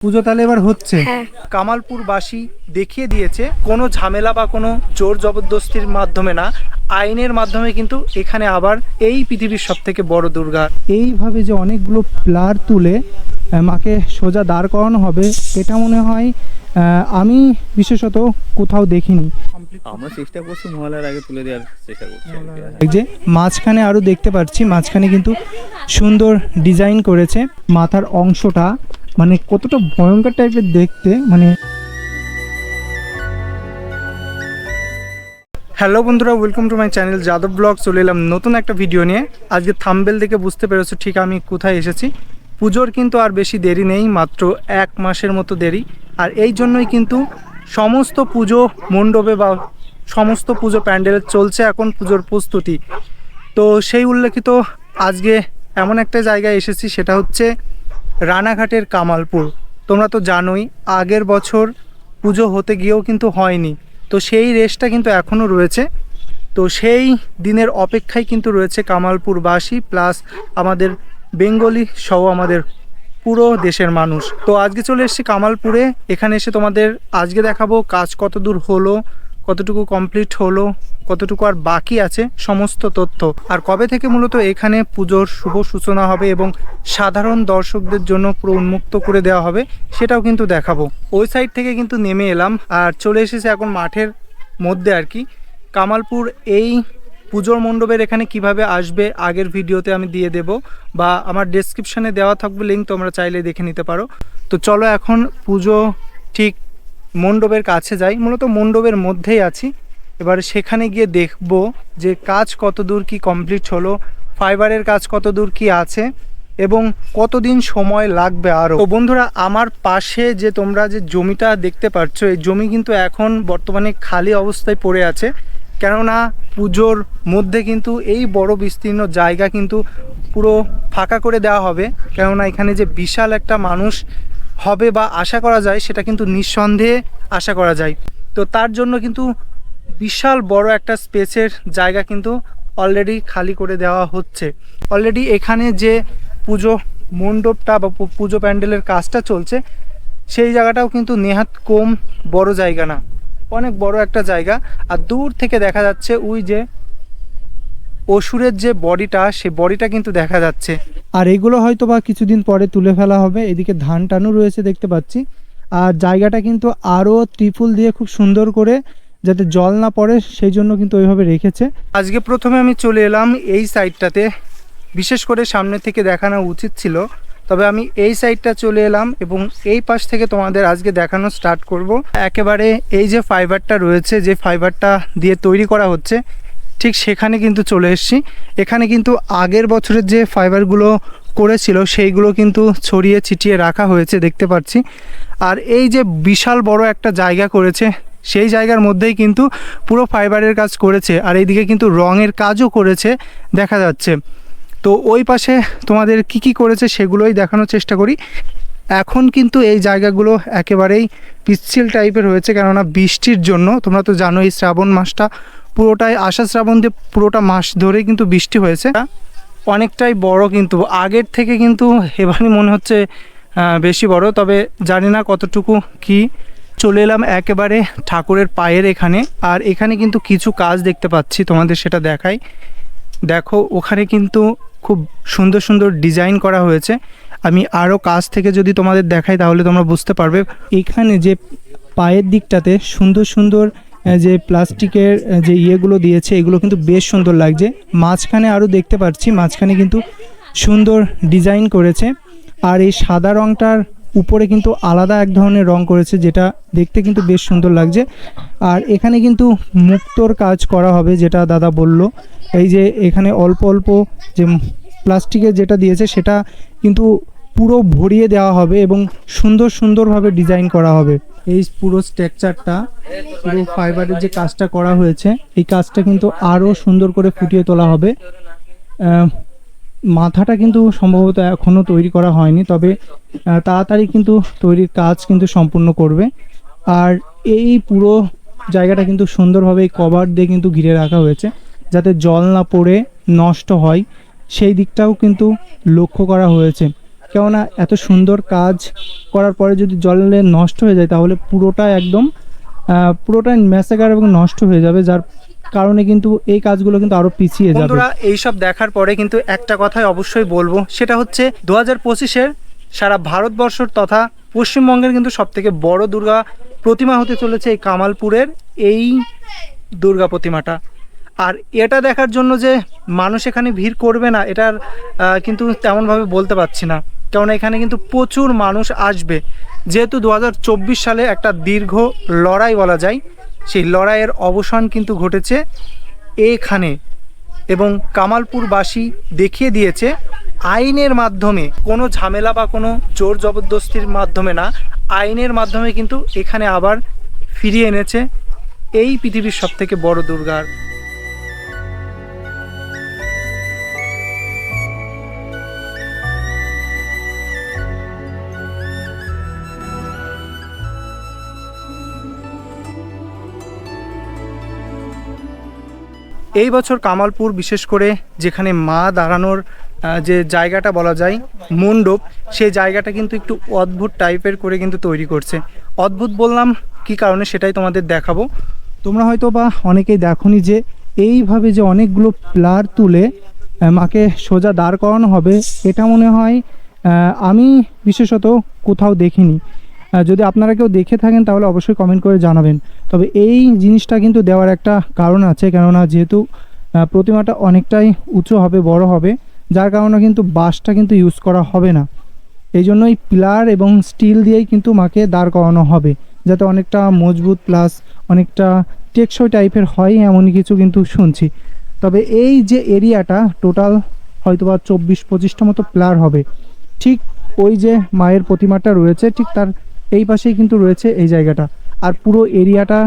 পুজো তাহলে এবার হচ্ছে। হ্যাঁ। কামালপুরবাসী দেখিয়ে দিয়েছে কোনো ঝামেলা বা কোনো জোর জবরদস্তির মাধ্যমে না আইনের মাধ্যমে কিন্তু এখানে আবার এই পৃথিবীর সব থেকে বড় দুর্গা। এইভাবে যে অনেকগুলো প্লার তুলে মাকে সোজা দাঁড় করানো হবে এটা মনে হয় আমি বিশেষত কোথাও দেখিনি। আমরা চেষ্টা করছি মহলার আগে তুলে দেওয়ার চেষ্টা করছি। যে মাঝখানে আরও দেখতে পাচ্ছি মাঝখানে কিন্তু সুন্দর ডিজাইন করেছে মাথার অংশটা মানে কতটা ভয়ঙ্কর টাইপের দেখতে মানে হ্যালো বন্ধুরা welcome to my channel Yadav blog চলে এলাম নতুন একটা ভিডিও নিয়ে। আজকে থাম্বেল দেখে বুঝতে পেরেছ ঠিক আমি কোথায় এসেছি। পুজোর কিন্তু আর বেশি দেরি নেই, মাত্র এক মাসের মতো দেরি। আর এই জন্যই কিন্তু সমস্ত পুজো মণ্ডপে বা সমস্ত পুজো প্যান্ডেলে চলছে এখন পুজোর প্রস্তুতি। তো সেই উল্লেখিত আজকে এমন একটা জায়গায় এসেছি, সেটা হচ্ছে রানাঘাটের কামালপুর। তোমরা তো জানোই, আগের বছর পুজো হতে গিয়েও কিন্তু হয়নি। তো সেই রেসটা কিন্তু এখনও রয়েছে। তো সেই দিনের অপেক্ষায় কিন্তু রয়েছে কামালপুরবাসী, প্লাস আমাদের বেঙ্গলি সহ আমাদের পুরো দেশের মানুষ। তো আজকে চলে এসেছি কামালপুরে। এখানে এসে তোমাদের আজকে দেখাবো কাজ কত দূর হলো কতটুকু কমপ্লিট হলো, কতটুকু আর বাকি আছে, সমস্ত তথ্য। আর কবে থেকে মূলত এখানে পুজোর শুভ সূচনা হবে এবং সাধারণ দর্শকদের জন্য পুরো উন্মুক্ত করে দেওয়া হবে, সেটাও কিন্তু দেখাবো। ওই সাইড থেকে কিন্তু নেমে এলাম, আর চলে এসেছে এখন মাঠের মধ্যে আর কি। কামালপুর এই পুজোর মণ্ডপের এখানে কীভাবে আসবে, আগের ভিডিওতে আমি দিয়ে দেব, বা আমার ডেসক্রিপশানে দেওয়া থাকবে লিঙ্ক তোমরা চাইলে দেখে নিতে পারো। তো চলো এখন পুজো ঠিক মণ্ডপের কাছে যাই, মূলত মণ্ডপের মধ্যেই আছি। এবার সেখানে গিয়ে দেখব যে কাজ কত দূর কি কমপ্লিট হলো ফাইবারের কাজ কত দূর কি আছে, এবং কতদিন সময় লাগবে আরও। তো বন্ধুরা, আমার পাশে যে তোমরা যে জমিটা দেখতে পাচ্ছ, এই জমি কিন্তু এখন বর্তমানে খালি অবস্থায় পড়ে আছে। কেননা পুজোর মধ্যে কিন্তু এই বড় বিস্তীর্ণ জায়গা কিন্তু পুরো ফাঁকা করে দেওয়া হবে। কেননা এখানে যে বিশাল একটা মানুষ হবে বা আশা করা যায়, সেটা কিন্তু নিঃসন্দেহে আশা করা যায়। তো তার জন্য কিন্তু বিশাল বড় একটা স্পেসের জায়গা কিন্তু অলরেডি খালি করে দেওয়া হচ্ছে। অলরেডি এখানে যে পুজো মণ্ডপটা বা পুজো প্যান্ডেলের কাজটা চলছে, সেই জায়গাটাও কিন্তু নেহাত কম বড় জায়গা না। অনেক বড় একটা জায়গা। আর দূর থেকে দেখা যাচ্ছে ওই যে অসুরের যে বডিটা সে বডিটা কিন্তু দেখা যাচ্ছে। আর এগুলো হয়তো বা কিছুদিন পরে তুলে ফেলা হবে। এদিকে ধান টানও রয়েছে দেখতে পাচ্ছি। আর জায়গাটা কিন্তু আরও ত্রিপুল দিয়ে খুব সুন্দর করে যাতে জল না পড়ে সেই জন্য কিন্তু ওইভাবে রেখেছে। আজকে প্রথমে আমি চলে এলাম এই সাইডটাতে। বিশেষ করে সামনে থেকে দেখানো উচিত ছিল। তবে আমি এই সাইডটা চলে এলাম এবং এই পাশ থেকে তোমাদের আজকে দেখানো স্টার্ট করব। একেবারে এই যে ফাইবারটা রয়েছে যে ফাইবারটা দিয়ে তৈরি করা হচ্ছে ঠিক সেখানে কিন্তু চলে এসেছি। এখানে কিন্তু আগের বছরের যে ফাইবারগুলো করেছিল, সেইগুলো কিন্তু ছড়িয়ে ছিটিয়ে রাখা হয়েছে দেখতে পাচ্ছি। আর এই যে বিশাল বড় একটা জায়গা করেছে, সেই জায়গার মধ্যেই কিন্তু পুরো ফাইবারের কাজ করেছে আর এইদিকে কিন্তু রঙের কাজও করেছে দেখা যাচ্ছে। তো ওই পাশে তোমাদের কি কি করেছে সেগুলোই দেখানোর চেষ্টা করি। এখন কিন্তু এই জায়গাগুলো একেবারেই পিচ্ছিল টাইপের হয়েছে কেননা বৃষ্টির জন্য, তোমরা তো জানো এই শ্রাবণ মাসটা পুরোটাই আষাঢ় শ্রাবণ দিয়ে পুরোটা মাস ধরেই কিন্তু বৃষ্টি হয়েছে। অনেকটাই বড় কিন্তু, আগের থেকে কিন্তু এবারই মনে হচ্ছে বেশি বড়, তবে জানি না কতটুকু কি। চলে এলাম একেবারে ঠাকুরের পায়ের এখানে, আর এখানে কিন্তু কিছু কাজ দেখতে পাচ্ছি, তোমাদের সেটা দেখাই। দেখো, ওখানে কিন্তু খুব সুন্দর সুন্দর ডিজাইন করা হয়েছে। আমি আরও কাজ থেকে যদি তোমাদের দেখাই, তাহলে তোমরা বুঝতে পারবে। এখানে যে পায়ের দিকটাতে সুন্দর সুন্দর যে প্লাস্টিকের যে ইয়েগুলো দিয়েছে, এগুলো কিন্তু বেশ সুন্দর লাগছে। মাঝখানে আরও দেখতে পাচ্ছি, মাঝখানে কিন্তু সুন্দর ডিজাইন করেছে। আর এই সাদা রংটার উপরে কিন্তু আলাদা এক ধরনের রং করেছে, যেটা দেখতে কিন্তু বেশ সুন্দর লাগছে। আর এখানে কিন্তু মুক্তোর কাজ করা হবে, যেটা দাদা বলল। এই যে এখানে অল্প অল্প যে প্লাস্টিকের যেটা দিয়েছে, সেটা কিন্তু পুরো ভরিয়ে দেওয়া হবে এবং সুন্দর সুন্দরভাবে ডিজাইন করা হবে। এই পুরো স্ট্রাকচারটা, পুরো ফাইবারের যে কাজটা করা হয়েছে, এই কাজটা কিন্তু আরও সুন্দর করে ফুটিয়ে তোলা হবে। মাথাটা কিন্তু সম্ভবত এখনও তৈরি করা হয়নি, তবে তাড়াতাড়ি কিন্তু তৈরির কাজ কিন্তু সম্পূর্ণ করবে। আর এই পুরো জায়গাটা কিন্তু সুন্দরভাবে এই কভার দিয়ে কিন্তু ঘিরে রাখা হয়েছে, যাতে জল না পড়ে, নষ্ট হয়। সেই দিকটাও কিন্তু লক্ষ্য করা হয়েছে। কেননা এত সুন্দর কাজ করার পরে যদি জলে নষ্ট হয়ে যায়, তাহলে পুরোটা একদম পুরোটাই ম্যাসাকার এবং নষ্ট হয়ে যাবে, যার কারণে কিন্তু এই কাজগুলো কিন্তু আরও পিছিয়ে যাবে। বন্ধুরা, এইসব দেখার পরে কিন্তু একটা কথাই অবশ্যই বলব, সেটা হচ্ছে দু হাজার পঁচিশের সারা ভারতবর্ষর তথা পশ্চিমবঙ্গের কিন্তু সব থেকে বড় দুর্গা প্রতিমা হতে চলেছে এই কামালপুরের এই দুর্গা প্রতিমাটা। আর এটা দেখার জন্য যে মানুষ এখানে ভিড় করবে না, এটার কিন্তু তেমনভাবে বলতে পারছি না। কারণ এখানে কিন্তু প্রচুর মানুষ আসবে। যেহেতু দু হাজার চব্বিশ সালে একটা দীর্ঘ লড়াই বলা যায়, সেই লড়াইয়ের অবসান কিন্তু ঘটেছে এখানে এবং কামালপুরবাসী দেখিয়ে দিয়েছে আইনের মাধ্যমে, কোনো ঝামেলা বা কোনো জোর জবরদস্তির মাধ্যমে না, আইনের মাধ্যমে কিন্তু এখানে আবার ফিরিয়ে এনেছে। এই পৃথিবীর সবথেকে বড় দুর্গার এই বছর কামালপুর, বিশেষ করে যেখানে মা দাঁড়ানোর যে জায়গাটা বলা যায়, মণ্ডপ, সেই জায়গাটা কিন্তু একটু অদ্ভুত টাইপের করে কিন্তু তৈরি করছে। অদ্ভুত বললাম কি কারণে সেটাই তোমাদের দেখাবো। তোমরা হয়তো বা অনেকেই দেখোনি যে এইভাবে যে অনেকগুলো প্লার তুলে মাকে সোজা দাঁড় করানো হবে, এটা মনে হয় আমি বিশেষত কোথাও দেখিনি। যদি আপনারা কেউ দেখে থাকেন, তাহলে অবশ্যই কমেন্ট করে জানাবেন। তবে এই জিনিসটা কিন্তু দেওয়ার একটা কারণ আছে, কেননা যেহেতু প্রতিমাটা অনেকটাই উঁচু হবে, বড় হবে, যার কারণে কিন্তু বাঁশটা কিন্তু ইউজ করা হবে না। এই জন্যই পিলার এবং স্টিল দিয়েই কিন্তু মাকে দাঁড় করানো হবে, যাতে অনেকটা মজবুত প্লাস অনেকটা টেকসই টাইপের হয়, এমনই কিছু কিন্তু শুনছি। তবে এই যে এরিয়াটা টোটাল হয়তো বা চব্বিশ পঁচিশটা মতো প্লার হবে। ঠিক ওই যে মায়ের প্রতিমাটা রয়েছে, ঠিক তার এই পাশেই কিন্তু রয়েছে এই জায়গাটা। আর পুরো এরিয়াটা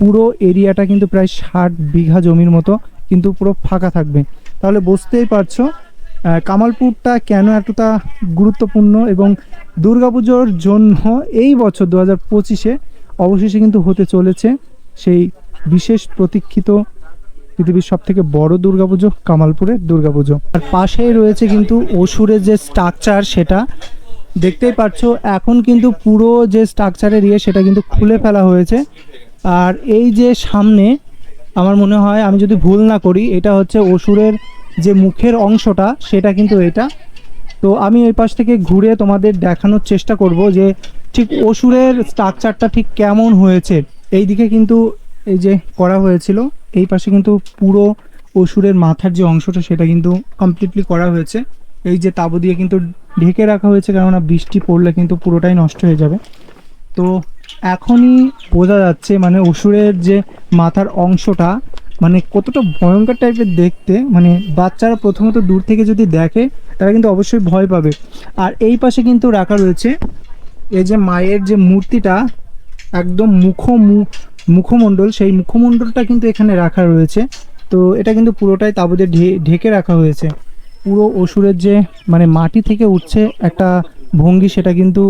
পুরো এরিয়াটা কিন্তু প্রায় ষাট বিঘা জমির মতো কিন্তু পুরো ফাঁকা থাকবে। তাহলে বুঝতেই পারছ কামালপুরটা কেন এতটা গুরুত্বপূর্ণ এবং দুর্গাপুজোর জন্য এই বছর দু হাজার পঁচিশে অবশেষে কিন্তু হতে চলেছে সেই বিশেষ প্রতীক্ষিত পৃথিবীর সব থেকে বড় দুর্গাপুজো, কামালপুরের দুর্গাপুজো। আর পাশেই রয়েছে কিন্তু অসুরের যে স্ট্রাকচার সেটা দেখতেই পাচ্ছ, এখন কিন্তু পুরো যে স্ট্রাকচারের ইয়ে সেটা কিন্তু খুলে ফেলা হয়েছে। আর এই যে সামনে, আমার মনে হয় আমি যদি ভুল না করি, এটা হচ্ছে অসুরের যে মুখের অংশটা, সেটা কিন্তু এটা। তো আমি ওই পাশ থেকে ঘুরে তোমাদের দেখানোর চেষ্টা করব যে ঠিক অসুরের স্ট্রাকচারটা ঠিক কেমন হয়েছে। এই দিকে কিন্তু এই যে করা হয়েছিল, এই পাশে কিন্তু পুরো অসুরের মাথার যে অংশটা, সেটা কিন্তু কমপ্লিটলি করা হয়েছে। এই যে তাবু দিয়ে কিন্তু ঢেকে রাখা হয়েছে, কেননা বৃষ্টি পড়লে কিন্তু পুরোটাই নষ্ট হয়ে যাবে। তো এখনই বোঝা যাচ্ছে মানে অসুরের যে মাথার অংশটা মানে কতটা ভয়ঙ্কর টাইপের দেখতে মানে বাচ্চারা প্রথমত দূর থেকে যদি দেখে, তারা কিন্তু অবশ্যই ভয় পাবে। আর এই পাশে কিন্তু রাখা রয়েছে, এই যে মায়ের যে মূর্তিটা, একদম মুখ মুখমণ্ডল, সেই মুখমণ্ডলটা কিন্তু এখানে রাখা রয়েছে। তো এটা কিন্তু পুরোটাই তাবুতে ঢে- ঢেকে রাখা হয়েছে। পুরো অসুরের যে মানে মাটি থেকে উঠছে একটা ভঙ্গি, সেটা কিন্তু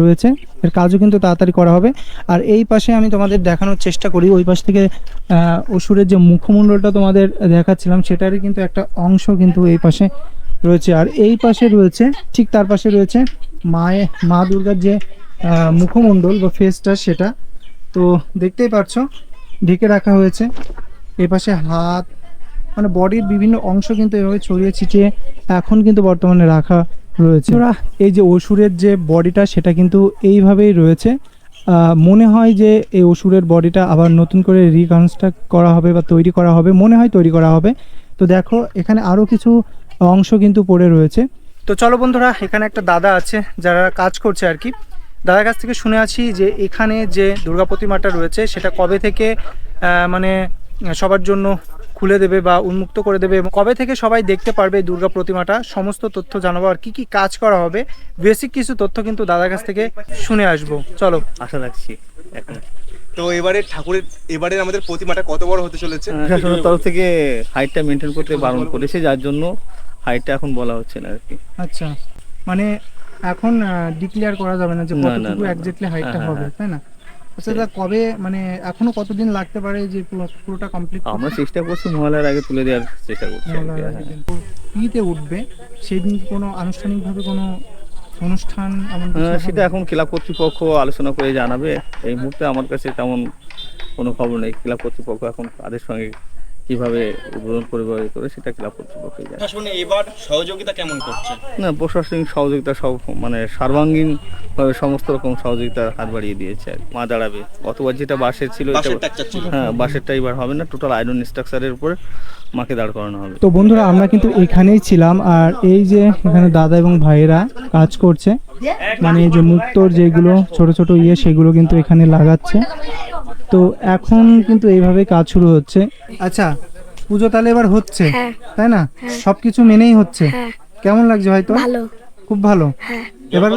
রয়েছে। এর কাজও কিন্তু তাড়াতাড়ি করা হবে। আর এই পাশে আমি তোমাদের দেখানোর চেষ্টা করি, ওই পাশ থেকে অসুরের যে মুখমণ্ডলটা তোমাদের দেখাচ্ছিলাম, সেটারই কিন্তু একটা অংশ কিন্তু এই পাশে রয়েছে। আর এই পাশে রয়েছে, ঠিক তার পাশে রয়েছে মায়ে, মা দুর্গার যে মুখমণ্ডল বা ফেসটা সেটা। তো দেখতেই পারছ, ঢেকে রাখা হয়েছে। এই পাশে হাত মানে বডির বিভিন্ন অংশ কিন্তু এভাবে ছড়িয়ে ছিটিয়ে এখন কিন্তু বর্তমানে রাখা রয়েছে। ওরা এই যে অসুরের যে বডিটা সেটা কিন্তু এইভাবেই রয়েছে। মনে হয় যে এই অসুরের বডিটা আবার নতুন করে রিকনস্ট্রাক্ট করা হবে বা তৈরি করা হবে মনে হয় তৈরি করা হবে। তো দেখো এখানে আরও কিছু অংশ কিন্তু পড়ে রয়েছে। তো চলো বন্ধুরা এখানে একটা দাদা আছে যারা কাজ করছে আর কি। দাদার কাছ থেকে শুনে আছি যে এখানে যে দুর্গা প্রতিমাটা রয়েছে সেটা কবে থেকে মানে সবার জন্য খুলে দেবে বা উন্মুক্ত করে দেবে। এবং কবে থেকে সবাই দেখতে পারবে দুর্গা প্রতিমাটা? সমস্ত তথ্য জানাব। আর কি কি কাজ করা হবে? বেসিক কিছু তথ্য কিন্তু দাদার কাছ থেকে শুনে আসব। চলো। আশা রাখছি। এখন তো এবারে ঠাকুরের এবারে আমাদের প্রতিমাটা কত বড় হতে চলেছে? প্রশাসনের তরফ থেকে হাইটটা মেনটেন করতে বারণ করেছে যার জন্য হাইটটা এখন বলা হচ্ছে না আর কি। আচ্ছা। মানে এখন ডিক্লেয়ার করা যাবে না যে কতটুকু। এক্স্যাক্টলি হাইটটা হ্যাঁ, হবে হ্যাঁ। তাই না? আচ্ছা কবে মানে এখনও কতদিন লাগতে পারে যে পুরো- পুরোটা কমপ্লিট আমরা চেষ্টা করছি মহালয়ার আগে তুলে দেওয়ার চেষ্টা করছি কি, হ্যাঁ। উঠবে? সেদিন কোনো আনুষ্ঠানিকভাবে কোনো অনুষ্ঠান সেটা এখন ক্লাব কর্তৃপক্ষ আলোচনা করে জানাবে। এই মুহূর্তে আমার কাছে তেমন কোনো খবর নেই। ক্লাব কর্তৃপক্ষ এখন তাদের সঙ্গে কীভাবে উদ্বোধন করবে করে সেটা ক্লাব কর্তৃপক্ষই জানে এবার সহযোগিতা কেমন করছে? না প্রশাসনিক সহযোগিতা সব মানে সার্বাঙ্গীন ভাবে সমস্ত রকম সহযোগিতা হাত বাড়িয়ে দিয়েছে আর মা দাঁড়াবে। গতবার যেটা বাসের ছিল হ্যাঁ বাসেরটা এবার হবে না। টোটাল আয়রন স্ট্রাকচারের উপরে মাকে দাঁড় করানো হবে। তো বন্ধুরা আমরা কিন্তু এখানেই ছিলাম। আর এই যে এখানে দাদা এবং ভাইয়েরা কাজ করছে মানে এই যে মুক্তোর যেগুলো ছোট ছোট ইয়ে সেগুলো কিন্তু এখানে লাগাচ্ছে। তো এখন কিন্তু এইভাবে কাজ শুরু হচ্ছে। আচ্ছা পুজো তাহলে এবার হচ্ছে হ্যাঁ। তাই না? সবকিছু মেনেই হচ্ছে। হ্যাঁ। কেমন লাগছে হয়তো ভালো। খুব ভালো। হ্যাঁ। এবার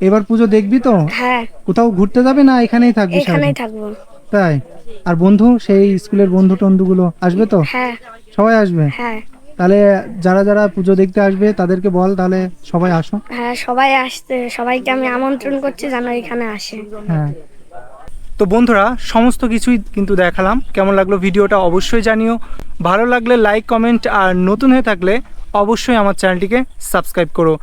এবার পুজো দেখবি তো? হ্যাঁ। কোথাও ঘুরতে যাবে না এখানেই থাকবি এখানেই থাকব। তাই? আর বন্ধু সেই স্কুলের বন্ধু টন্ধুগুলো আসবে তো? হ্যাঁ। সবাই আসবে? হ্যাঁ। তাহলে যারা যারা পুজো দেখতে আসবে তাদেরকে বল তাহলে সবাই আসো। হ্যাঁ সবাই আসতে সবাইকে আমি আমন্ত্রণ করছি যেন এখানে আসে। হ্যাঁ। তো বন্ধুরা, সমস্ত কিছুই কিন্তু দেখালাম। কেমন লাগল ভিডিওটা অবশ্যই জানিও। ভালো লাগলে লাইক কমেন্ট আর নতুন হয়ে থাকলে অবশ্যই আমার চ্যানেলটিকে সাবস্ক্রাইব করো।